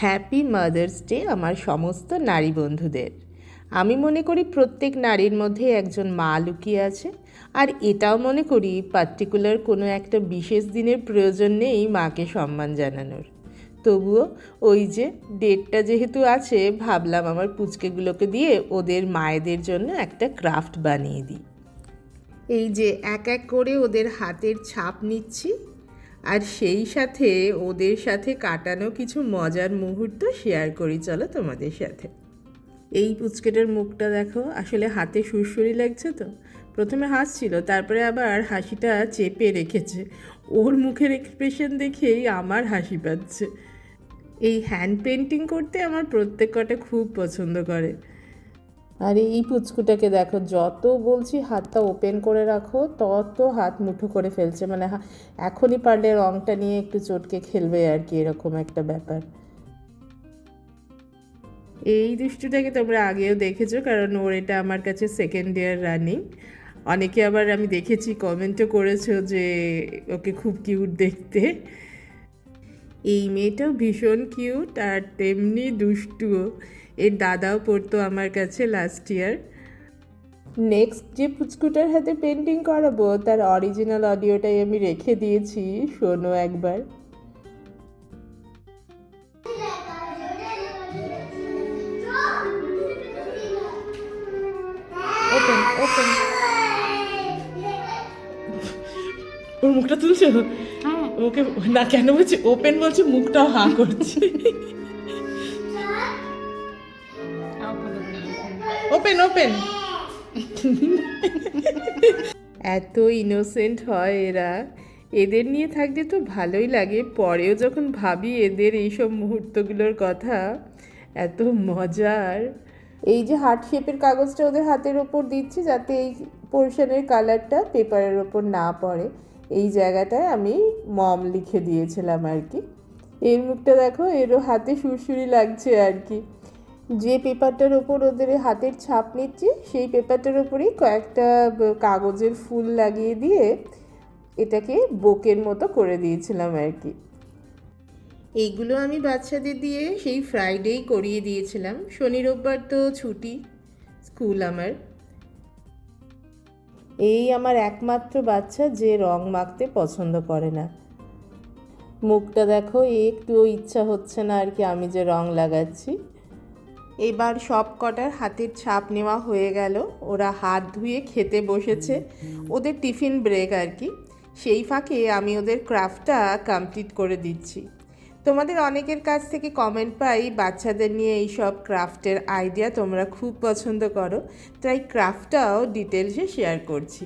Happy mother's day আমার সমস্ত নারী বন্ধুদের। আমি মনে করি প্রত্যেক নারীর মধ্যে একজন মা লুকিয়ে আছে, আর এটাও মনে করি পার্টিকুলার কোনো একটা বিশেষ দিনের প্রয়োজন নেই মাকে সম্মান জানানোর। তবুও ওই যে ডেটটা যেহেতু আছে, ভাবলাম আমার পুচকেগুলোকে দিয়ে ওদের মায়েদের জন্য একটা ক্রাফট বানিয়ে দিই। এই যে এক এক করে ওদের হাতের ছাপ নিচ্ছি আর সেই সাথে ওদের সাথে কাটানো কিছু মজার মুহূর্ত শেয়ার করি, চলো তোমাদের সাথে। এই পুচকেটার মুখটা দেখো, আসলে হাতে সুরসুরি লাগছে তো। প্রথমে হাসছিল, তারপরে আবার হাসিটা চেপে রেখেছে। ওর মুখের এক্সপ্রেশন দেখেই আমার হাসি পাচ্ছে। এই হ্যান্ড পেন্টিং করতে আমার প্রত্যেক কটা খুব পছন্দ করে। আর এই পুচকুটাকে দেখো, যত বলছি হাতটা ওপেন করে রাখো, তত হাত মুঠো করে ফেলছে। মানে এখনই পারলে রংটা নিয়ে একটু চটকে খেলবে আর কি, এরকম একটা ব্যাপার। এই দুষ্টুটাকে তোমরা আগেও দেখেছ, কারণ ওর এটা আমার কাছে সেকেন্ড ইয়ার রানিং অনেকে আবার আমি দেখেছি কমেন্টও করেছ যে ওকে খুব কিউট দেখতে। এই মেয়েটাও ভীষণ কিউট আর তেমনি দুষ্টুও। এর দাদাও পড়তো আমার কাছে লাস্ট ইয়ার নেক্সট যে পুচকুটার হাতে পেন্টিং করাবো তার অরিজিনাল অডিওটাই আমি রেখে দিয়েছি শোনো একবার। ওপেন ওপেন ওর মুখটা তুলছো? ওকে না কেন বলছি ওপেন বলছে, মুখটাও হাঁ করছে। ওপেন ওপেন এত ইনোসেন্ট হয় এরা। এদের নিয়ে থাকলে তো ভালোই লাগে। পরেও যখন ভাবি এদের এইসব মুহূর্তগুলোর কথা, এত মজার। এই যে হার্ট শেপের কাগজটা ওদের হাতের ওপর দিচ্ছি যাতে এই পোর্শনের কালারটা পেপারের ওপর না পড়ে। এই জায়গাটায় আমি মম লিখে দিয়েছিলাম আর কি। এর মুখটা দেখো, এরও হাতে সুরসুরি লাগছে আর কি। যে পেপারটার ওপর ওদের হাতের ছাপ নিচ্ছি, সেই পেপারটার ওপরেই কয়েকটা কাগজের ফুল লাগিয়ে দিয়ে এটাকে বোকের মতো করে দিয়েছিলাম আর কি। এইগুলো আমি বাচ্চাদের দিয়ে সেই ফ্রাইডেই করিয়ে দিয়েছিলাম। শনি রোববার তো ছুটি, স্কুল আমার। এই আমার একমাত্র বাচ্চা যে রং মাখতে পছন্দ করে না। মুখটা দেখো, একটুও ইচ্ছা হচ্ছে না আর কি আমি যে রং লাগাচ্ছি। এবার সব কটার হাতের ছাপ নেওয়া হয়ে গেল। ওরা হাত ধুয়ে খেতে বসেছে। ওদের টিফিন ব্রেক আর কি। সেই ফাঁকে আমি ওদের ক্রাফটটা কমপ্লিট করে দিচ্ছি। তোমাদের অনেকের কাছ থেকে কমেন্ট পাই, বাচ্চাদের নিয়ে এই সব ক্রাফটের আইডিয়া তোমরা খুব পছন্দ করো তাই ক্রাফটটাও ডিটেলসে শেয়ার করছি।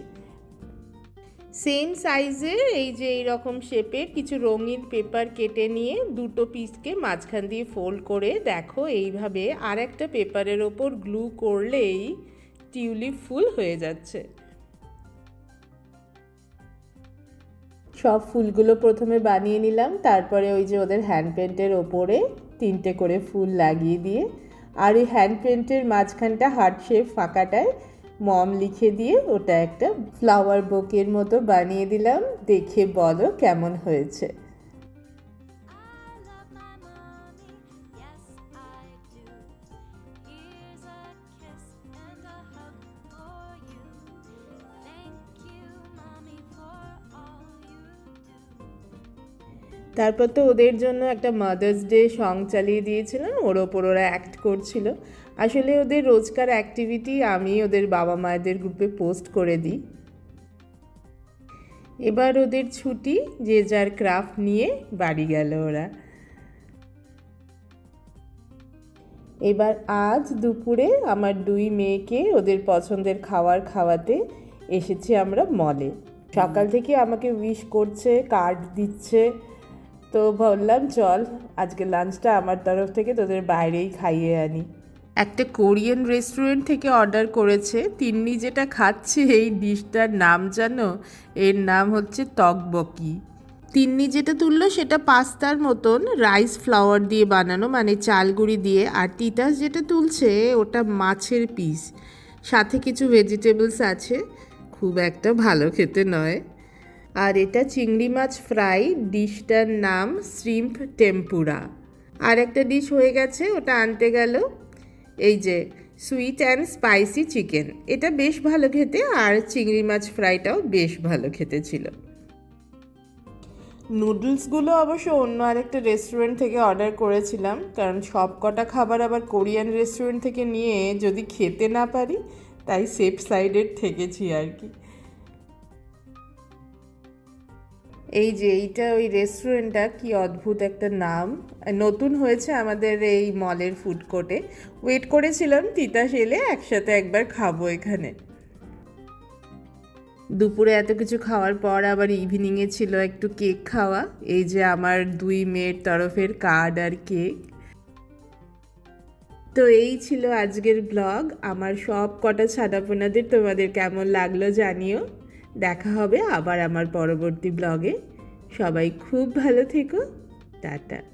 সেম সাইজের এই যে এইরকম শেপের কিছু রঙিন পেপার কেটে নিয়ে দুটো পিসকে মাঝখান দিয়ে ফোল্ড করে দেখো, এইভাবে আর একটা পেপারের ওপর গ্লু করলেই টিউলিপ ফুল হয়ে যাচ্ছে। সব ফুলগুলো প্রথমে বানিয়ে নিলাম, তারপরে ওই যে ওদের হ্যান্ড পেন্টের ওপরে তিনটে করে ফুল লাগিয়ে দিয়ে, আর ওই হ্যান্ড পেন্টের মাঝখানটা হার্ট শেপ ফাঁকাটায় মম লিখে দিয়ে ওটা একটা ফ্লাওয়ার বোকের মতো বানিয়ে দিলাম, দেখে বলো কেমন হয়েছে। তারপর তো ওদের জন্য একটা মাদার্স ডে সং চালিয়ে দিয়েছিলাম ওর ওপর ওরা অ্যাক্ট করছিল। আসলে ওদের রোজকার অ্যাক্টিভিটি আমি ওদের বাবা মায়েদের গ্রুপে পোস্ট করে দিই। এবার ওদের ছুটি, যে যার ক্রাফট নিয়ে বাড়ি গেল ওরা। এবার আজ দুপুরে আমার দুই মেয়েকে ওদের পছন্দের খাবার খাওয়াতে এসেছি আমরা মলে সকাল থেকে আমাকে উইশ করছে কার্ড দিচ্ছে। তো ভাবলাম, চল, আজকে লাঞ্চটা আমার তরফ থেকে তোদের বাইরেই খাইয়ে আনি। একটা কোরিয়ান রেস্টুরেন্ট থেকে অর্ডার করেছে। তিন্নি যেটা খাচ্ছে, এই ডিশটার নাম জানো? এর নাম হচ্ছে তকবকি তিন্নি যেটা তুললো, সেটা পাস্তার মতন রাইস ফ্লাওয়ার দিয়ে বানানো মানে চালগুড়ি দিয়ে। আর তিতাস যেটা তুলছে, ওটা মাছের পিস সাথে কিছু ভেজিটেবলস আছে। খুব একটা ভালো খেতে নয়। আর এটা চিংড়ি মাছ ফ্রাই, ডিশটার নাম শ্রিম্প টেম্পুরা। আর একটা ডিশ হয়ে গেছে, ওটা আনতে গেল, এই যে সুইট অ্যান্ড স্পাইসি চিকেন এটা বেশ ভালো খেতে, আর চিংড়ি মাছ ফ্রাইটাও বেশ ভালো খেতে ছিল। নুডলসগুলো অবশ্য অন্য আরেকটা রেস্টুরেন্ট থেকে অর্ডার করেছিলাম, কারণ সব কটা খাবার আবার কোরিয়ান রেস্টুরেন্ট থেকে নিয়ে যদি খেতে না পারি, তাই সেফ সাইডের থেকেছি আর কি। এই যে, এইটা ওই রেস্টুরেন্টটা কি অদ্ভুত একটা নাম। নতুন হয়েছে আমাদের এই মলের ফুড কোর্টে ওয়েট করেছিলাম তিতাস এলে একসাথে একবার খাব এখানে। দুপুরে এত কিছু খাওয়ার পর আবার ইভিনিংয়ে ছিল একটু কেক খাওয়া। এই যে আমার দুই মেয়ের তরফের কার্ড আর কেক তো এই ছিল আজকের ব্লগ আমার সব কটা ছাদাপোনাদের তোমাদের কেমন লাগল জানিও। দেখা হবে আবার আমার পরবর্তী ব্লগে সবাই খুব ভালো থেকো। টাটা।